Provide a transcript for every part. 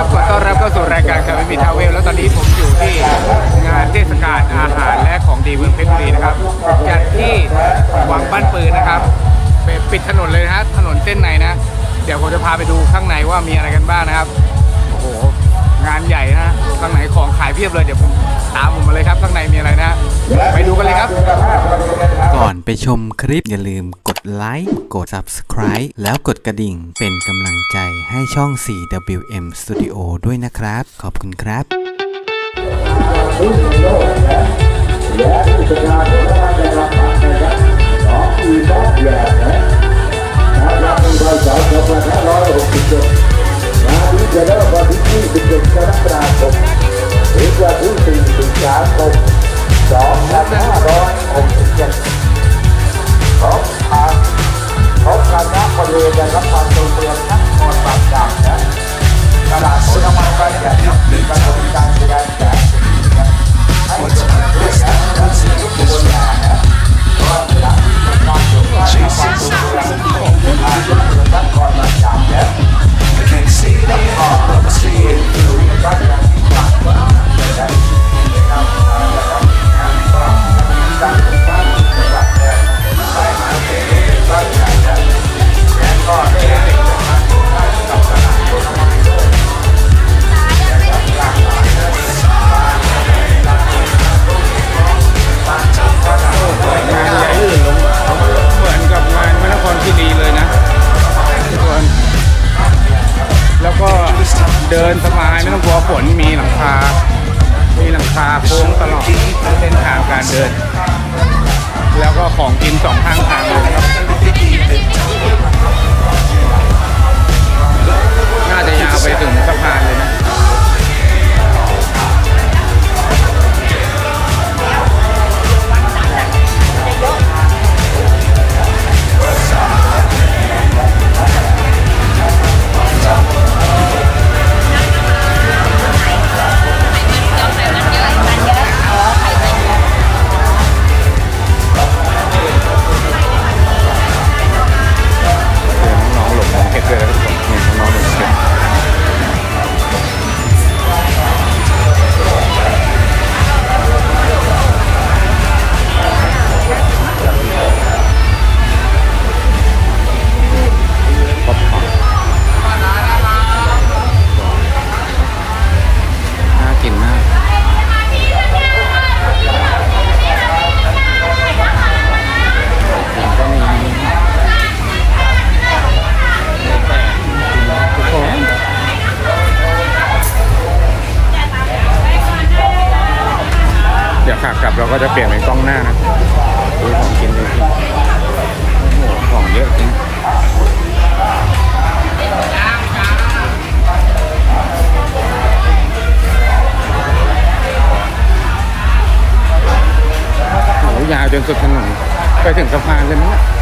ครับขอต้อนรับเข้าสู่รายการคาร์มีทาวเวล แล้วตอนนี้ผมอยู่ที่งานเทศกาลอาหารและของดีเมืองเพชรบุรีนะครับ จัดที่วังบ้านปืนนะครับเป็นปิดถนนเลยนะฮะ ถนนเส้นไหนนะ เดี๋ยวผมจะพาไปดูข้างในว่ามีอะไรกันบ้างนะครับ โอ้โห งานใหญ่นะ ข้างในของขายเพียบเลย เดี๋ยวผม ตามผมมาเลยครับข้างในมีอะไรนะ ไปดูกันเลยครับ ก่อนไปชมคลิปอย่าลืมกดไลค์กด Subscribe แล้วกดกระดิ่งเป็นกำลังใจให้ช่อง 4WM Studio ด้วยนะครับ ขอบคุณครับและผู้จัดการของเราได้รับปากนะครับน้องอีน้องแย่นะนะครับในวันเสาร์2567งานนี้จะเริ่มวันที่27กรกฎาคม ถึงวันที่4สิงหาคม2567 เดินสบายไม่ต้องกลัวฝนมีหลังคา มีหลังคาโค้งตลอดเส้นทางการเดิน แล้วก็ของกินสองข้างทางเลยครับน่าจะยาวไปถึงสะพานเลยนะ ก็จะเปลี่ยนเป็นกล้องหน้านะดูของกินดูกินโอ้โหของเยอะจริงโอ้โหยาวจนสุดถนนไปถึงสะพานเลยมั้ง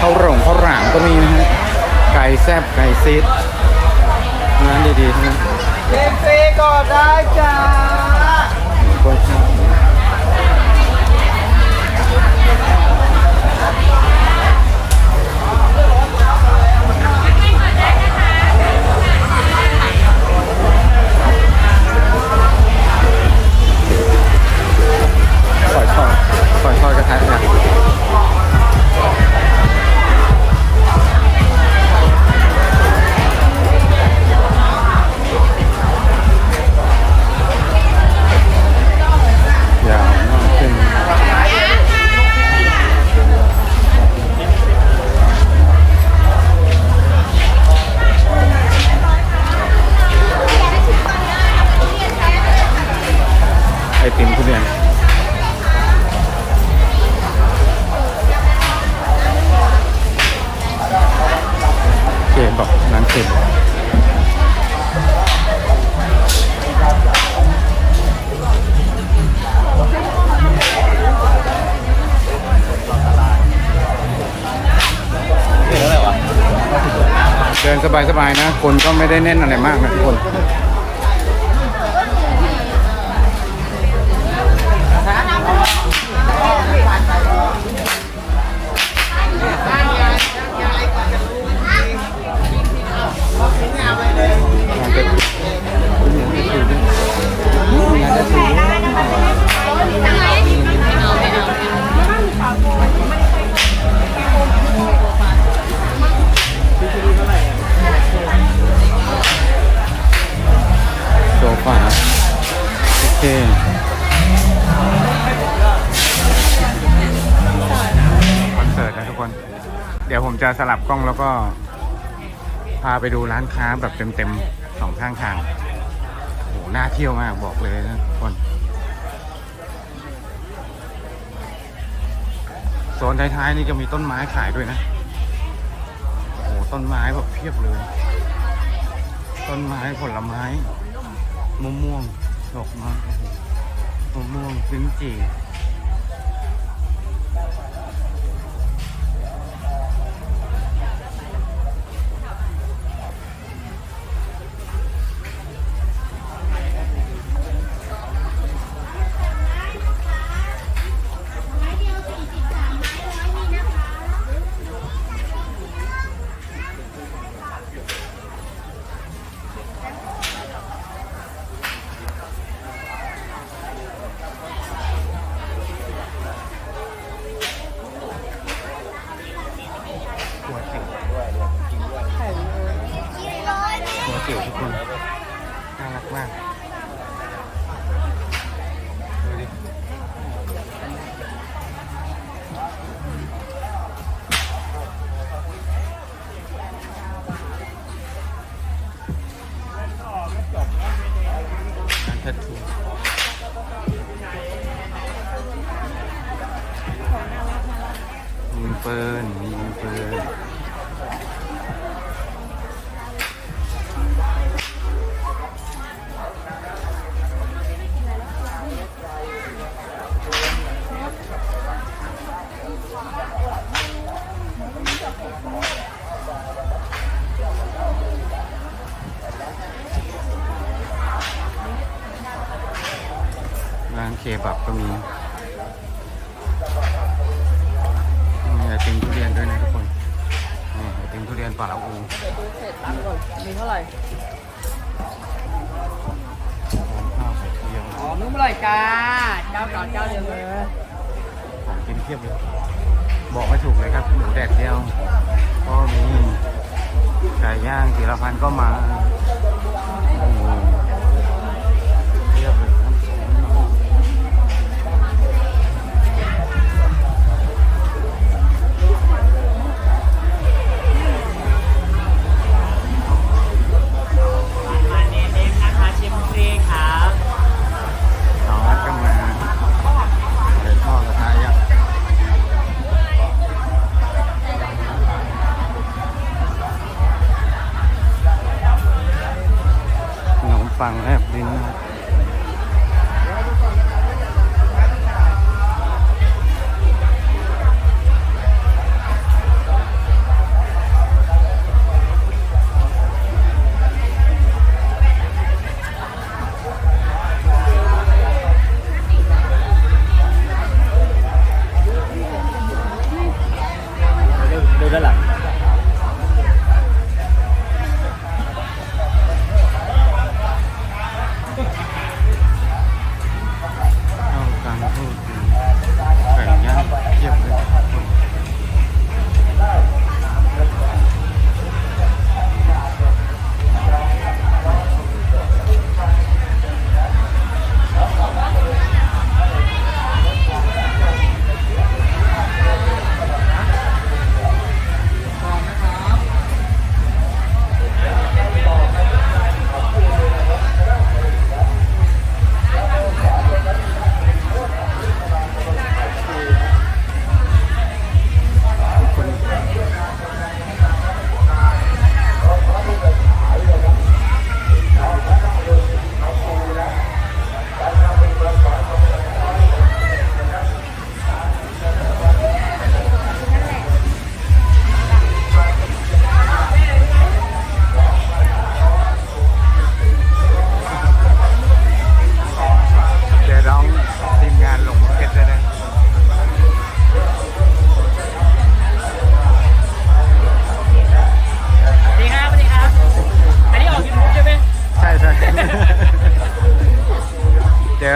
ข้าวหลงข้าวหลามก็มีนะฮะ ไก่แซบไก่ซีดร้านดีๆทั้งนั้นเล่นฟรีก่อนได้จ้า สบายๆนะ คนก็ไม่ได้แน่นอะไรมากนะทุกคน เดี๋ยวผมจะสลับกล้องแล้วก็ พาไปดูร้านค้าแบบเต็มๆสองข้างทางโหน่าเที่ยวมากบอกเลยนะทุกคนโซนท้ายๆนี่จะมีต้นไม้ขายด้วยนะโอ้โหต้นไม้แบบเพียบเลย ต้นไม้ผลไม้มะม่วงดอกไม้โอ้โหมะม่วงลิ้นจี่ ก็มีมีไอติมทุเรียนด้วยนะทุกคนนี่ไอติมทุเรียนป่าละอูมีเท่าไหร่ข้าวไข่เจียวอ๋อนุ่มอร่อยจ้าเจ้าเก่าเจ้าเดิมเลยของกินเพียบเลย บอกไม่ถูกเลยครับหมูแดดเดียว ก็มีไก่ย่างสีละพันก็มา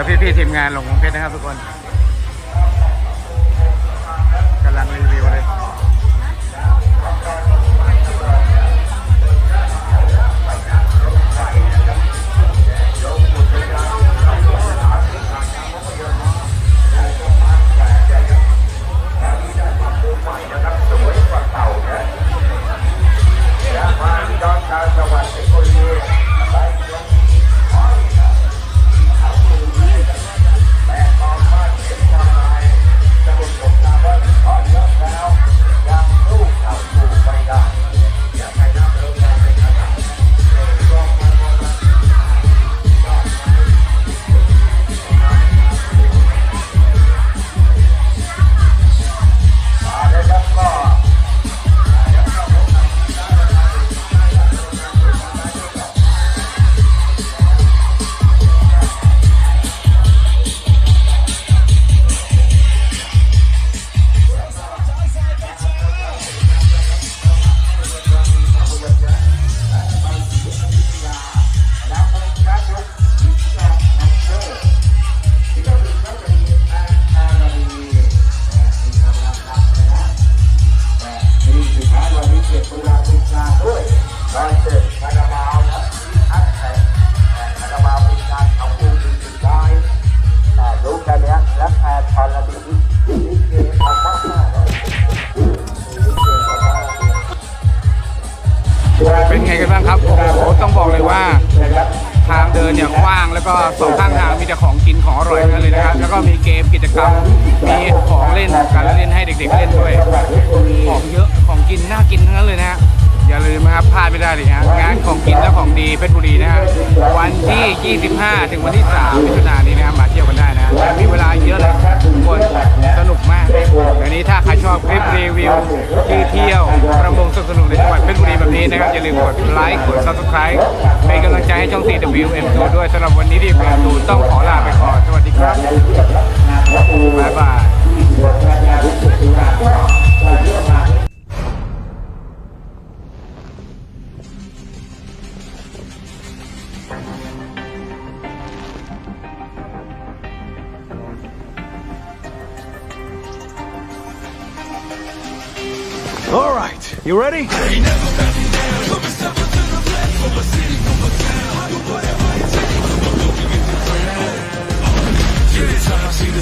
พี่ๆทีมงานลงเพชรนะครับทุกคน เป็นไงกันบ้างครับโอ้โหต้องบอกเลยว่า ทางเดินเนี่ยกว้างแล้วก็สองข้างทางมีแต่ของกินของอร่อยทั้งนั้นเลยนะครับแล้วก็มีเกมกิจกรรมมีของเล่นการเล่นให้เด็กๆเล่นด้วยของเยอะของกินน่ากินทั้งนั้นเลยนะฮะอย่าลืมนะครับพลาดไม่ได้เลยฮะงานของกินและของดีเพชรบุรีนะฮะวันที่ 25 ถึงวันที่ 3 มิถุนายนนี้นะครับมาเที่ยวกันได้นะมีเวลาเยอะเลยทุกคน ไลค์กด subscribe เป็นกำลังใจให้ช่อง CWM2 ด้วยสำหรับวันนี้ที่เพียงดูต้องขอลาไปก่อน สวัสดีครับ บ๊ายบาย All right, you ready? time I see the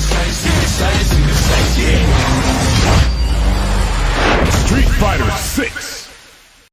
see the yeah. Street Fighter 6.